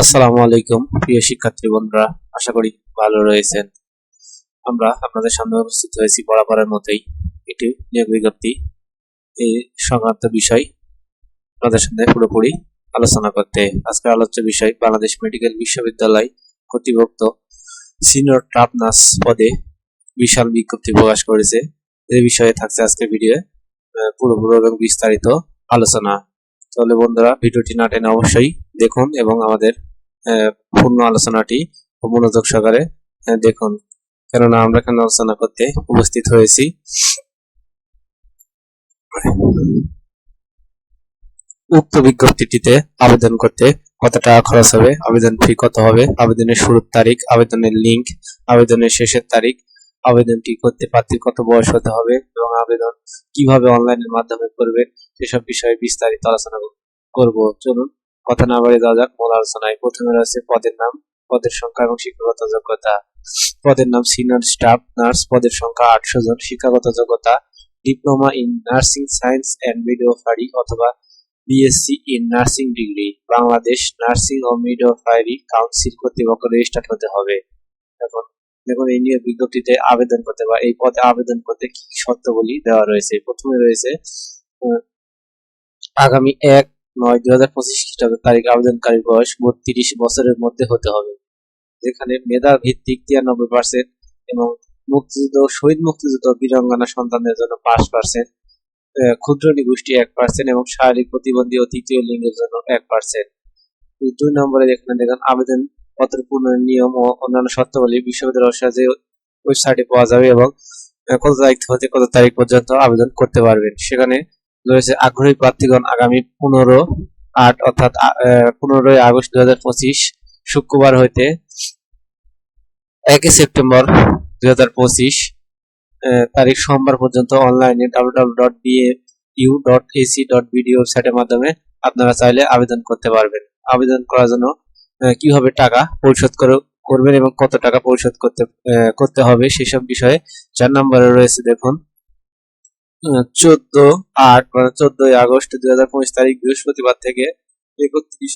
আসসালামু আলাইকুম, প্রিয় শিক্ষার্থী বন্ধুরা, আশা করি ভালো রয়েছেন। আমরা আপনাদের সামনে উপস্থিত হয়েছি বরাবরের মতোই একটি নিয়োগ বিজ্ঞপ্তি। এই সংক্রান্ত বিষয় আপনাদের সামনে পুরোপুরি আলোচনা করতে। আজকের আলোচ্য বিষয়, বাংলাদেশ মেডিকেল বিশ্ববিদ্যালয় কর্তৃপক্ষ সিনিয়র ট্রাপ নার্স পদে বিশাল বিজ্ঞপ্তি প্রকাশ করেছে। এই বিষয়ে থাকছে আজকের ভিডিও পুরোপুরি এবং বিস্তারিত আলোচনা। তাহলে বন্ধুরা, ভিডিওটি না টেনে অবশ্যই দেখুন এবং আমাদের পূর্ণ আলোচনাটি মনোযোগ সহকারে দেখুন। কেননা আমরা এখানে আলোচনা করতে উপস্থিত হয়েছি। উক্ত বিজ্ঞপ্তিটিতে আবেদন করতে কত টাকা খরচ হবে, আবেদন ফি কত হবে, আবেদনের শুরুর তারিখ, আবেদনের লিঙ্ক, আবেদনের শেষের তারিখ, আবেদনটি করতে প্রার্থীর কত বয়স হতে হবে এবং আবেদন কীভাবে অনলাইনের মাধ্যমে করবে, সেসব বিষয়ে বিস্তারিত আলোচনা করব। চলুন। কথা না বাড়িয়ে যাওয়া যাক, মূল আলোচনায় প্রথমে রয়েছে পদের নাম, পদের সংখ্যা এবং শিক্ষাগত যোগ্যতা। পদের নাম সিনিয়র স্টাফ, নার্স, পদের সংখ্যা আটশো জন, শিক্ষাগত যোগ্যতা, diploma in nursing science and midwifery অথবা BSc in nursing degree. Bangladesh nursing O midwifery council কর্তৃপক্ষ রেজিস্টার্ড হতে হবে। এখন দেখুন, এই নিয়োগ বিজ্ঞপ্তিতে আবেদন করতে বা এই পদে আবেদন করতে কি শর্তাবলী দেওয়া রয়েছে? প্রথমে রয়েছে আগামী এক নয় দুই হাজার পঁচিশ খ্রিস্টাব্দ তারিখ আবেদনকারীর বয়স বত্রিশ বছরের মধ্যে হতে হবে। যেখানে মেধা ভিত্তিক তিরানব্বই পার্সেন্ট এবং মুক্তিযুদ্ধ, শহীদ মুক্তিযুদ্ধ বীরাঙ্গনা সন্তানদের জন্য পাঁচ পার্সেন্ট ক্ষুদ্র নিগোষ্ঠী এক পার্সেন্ট এবং শারীরিক প্রতিবন্ধী ও তৃতীয় লিঙ্গের জন্য এক পার্সেন্ট দুই নম্বরে যেখানে দেখেন, আবেদন পত্র পূরণের নিয়ম ও অন্যান্য শর্তাবলী বিশ্ববিদ্যালয়ের সাহায্যে ওয়েবসাইটে পাওয়া যাবে এবং কত তারিখ হতে কত তারিখ পর্যন্ত আবেদন করতে পারবেন। সেখানে রয়েছে আগ্রহী প্রার্থীগণ আগামী পনেরো আট অর্থাৎ পনেরোই আগস্ট দুই হাজার পঁচিশ শুক্রবার হইতে একই সেপ্টেম্বর দুই হাজার পঁচিশ তারিখ সোমবার পর্যন্ত অনলাইনে W W dot U dot AC dot BD ওয়েবসাইটের মাধ্যমে আপনারা চাইলে আবেদন করতে পারবেন। আবেদন করার জন্য কীভাবে টাকা পরিশোধ করে- করবেন এবং কত টাকা পরিশোধ করতে করতে হবে সেসব বিষয়ে চার নম্বরে রয়েছে দেখুন। চোদ্দ আট মানে চোদ্দই আগস্ট দুই হাজার পঁচিশ তারিখ বৃহস্পতিবার থেকে একত্রিশ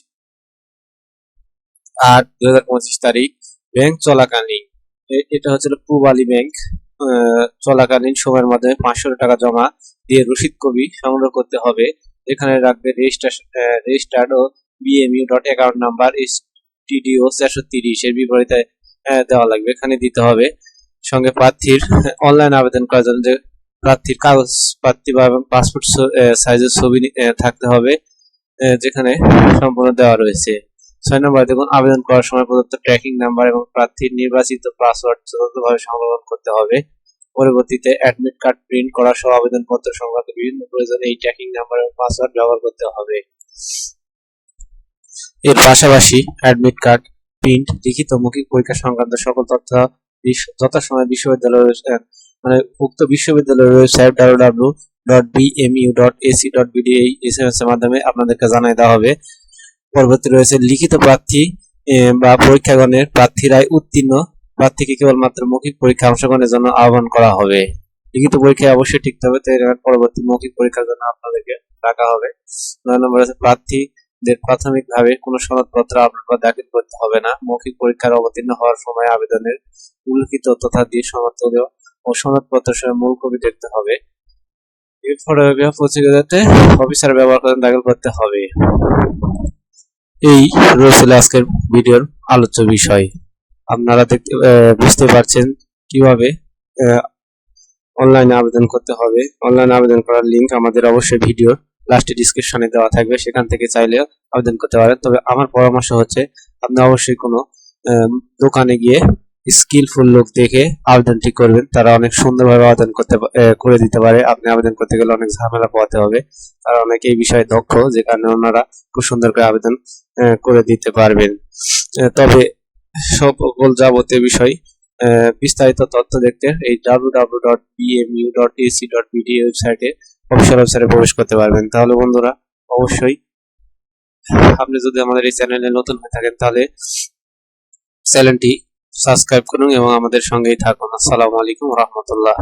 আট দুই হাজার পঁচিশ তারিখ ব্যাংক চলাকালীন। এটা হচ্ছে পূবালী ব্যাংক চলাকালীন সময়ের মাধ্যমে পাঁচশো টাকা জমা দিয়ে রসিদ কবি সংগ্রহ করতে হবে। এখানে রাখবে রেজিস্টার্ড ও BMU dot account number S টিডিও চারশো তিরিশ এর বিপরীতে দেওয়া লাগবে। এখানে দিতে হবে। সঙ্গে প্রার্থীর অনলাইন আবেদন করার জন্য যে প্রার্থীর কাগজ প্রার্থী বা পাসপোর্ট সাইজের ছবি থাকতে হবে যেখানে সম্পূর্ণ দেওয়া রয়েছে। ছয় নম্বর দেখুন, আবেদন করার সময় প্রদত্ত ট্র্যাকিং নাম্বার এবং প্রার্থীর নির্বাচিত পাসওয়ার্ড যথাযথভাবে সংরক্ষণ করতে হবে। পরবর্তীতে অ্যাডমিট কার্ড প্রিন্ট করা সহ আবেদনপত্র সংক্রান্ত বিভিন্ন প্রয়োজনে এই ট্র্যাকিং নাম্বার এবং পাসওয়ার্ড ব্যবহার করতে হবে। এর পাশাপাশি অ্যাডমিট কার্ড প্রিন্ট লিখিত মৌখিক পরীক্ষা সংক্রান্ত সকল তথ্য যথাসময়ে বিশ্ববিদ্যালয়ের মানে উক্ত বিশ্ববিদ্যালয়ের website W dot BMU dot ac dot bd এই এস এম এস এর মাধ্যমে আপনাদেরকে জানাই দেওয়া হবে। পরবর্তী রয়েছে লিখিত প্রার্থী বা পরীক্ষাগণের প্রার্থীরাই উত্তীর্ণ। প্রার্থীকে কেবলমাত্র মৌখিক পরীক্ষা অংশগ্রহণের জন্য আহ্বান করা হবে। লিখিত পরীক্ষায় অবশ্যই ঠিক হবে। তাই পরবর্তী মৌখিক পরীক্ষার জন্য আপনাদেরকে ডাকা হবে। নয় নম্বর আছে প্রার্থীদের প্রাথমিকভাবে কোনো সনদপত্র আপলোড বা দাখিল করতে হবে না। মৌখিক পরীক্ষার অবতীর্ণ হওয়ার সময় আবেদনের উল্লিখিত তথা দিয়ে সনদ ও সনদপত্র সহ মূল কপি দেখতে হবে। ফটোগ্রাফ প্রতিযোগিতাতে অফিসার ব্যবহার করে দাখিল করতে হবে। এই রয়েছিল আজকের ভিডিওর আলোচ্য বিষয়। আপনারা দেখতে বুঝতে পারছেন কীভাবে অনলাইনে আবেদন করতে হবে। অনলাইনে আবেদন করার লিংক আমাদের অবশ্যই ভিডিও লাস্টে ডিসক্রিপশনে দেওয়া থাকবে। সেখান থেকে চাইলে আবেদন করতে পারেন। তবে আমার পরামর্শ হচ্ছে, আপনি অবশ্যই কোনো দোকানে গিয়ে স্কিলফুল লোক দেখে আবেদনটি করবেন। তারা অনেক সুন্দরভাবে আবেদন করতে করে দিতে পারে। আপনি আবেদন করতে গেলে অনেক ঝামেলা পোহাতে হবে। তারা অনেক এই বিষয়ে দক্ষ, যে কারণে ওনারা খুব সুন্দর করে আবেদন করে দিতে পারবেন। তবে সকল যাবতীয় বিষয় বিস্তারিত তথ্য দেখতে এই www.bmu.ac.bd ওয়েবসাইটে অফিসিয়াল ওয়েবসাইটে প্রবেশ করতে পারবেন। তাহলে বন্ধুরা, অবশ্যই আপনি যদি আমাদের এই চ্যানেলে নতুন হয়ে থাকেন, তাহলে চ্যানেলটি সাবস্ক্রাইব করুন এবং আমাদের সঙ্গেই থাকুন। আসসালামু আলাইকুম রহমতুল্লাহ।